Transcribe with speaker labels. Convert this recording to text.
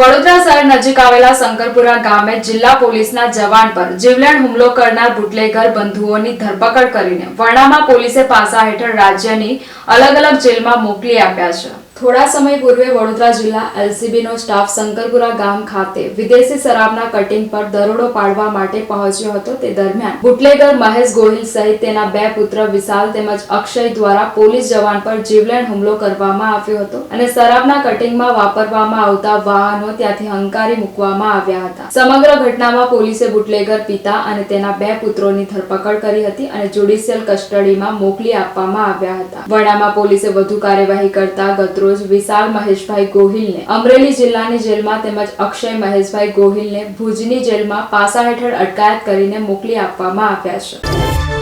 Speaker 1: વડોદરા શહેર નજીક આવેલા શંકરપુરા ગામે જિલ્લા પોલીસના જવાન પર જીવલેણ હુમલો કરનાર બુટલેગર બંધુઓની ધરપકડ કરીને વર્ણામાં પોલીસે પાસા હેઠળ રાજ્યની અલગ અલગ જેલમાં મોકલી આપ્યા છે. થોડા સમય પૂર્વે વડોદરા જિલ્લા એલસીબીનો સ્ટાફ શંકરપુરા ગામ ખાતે વિદેશી શરાબના કટિંગ પર દરોડો પાડવા માટે પહોંચ્યો હતો. તે દરમિયાન બુટલેગર મહેશ ગોહિલ સહિત તેના બે પુત્ર વિશાલ તેમજ અક્ષય દ્વારા પોલીસ જવાન પર જીવલેણ હુમલો કરવામાં આવ્યો હતો અને શરાબના કટિંગમાં વાપરવામાં આવતા વાહનો ત્યાંથી હંકારી મૂકવામાં આવ્યા હતા. સમગ્ર ઘટનામાં પોલીસે બુટલેગર પિતા અને તેના બે પુત્રોની ધરપકડ કરી હતી અને જ્યુડિશિયલ કસ્ટડીમાં મોકલી આપવામાં આવ્યા હતા. વડામાં પોલીસે વધુ કાર્યવાહી કરતા ગતરોજ વિશાલ મહેશભાઈ ગોહિલને અમરેલી જિલ્લાની જેલમાં તેમજ અક્ષય મહેશભાઈ ગોહિલને ભુજની જેલમાં પાસા હેઠળ અટકાયત કરીને મોકલી આપવામાં આવ્યા છે.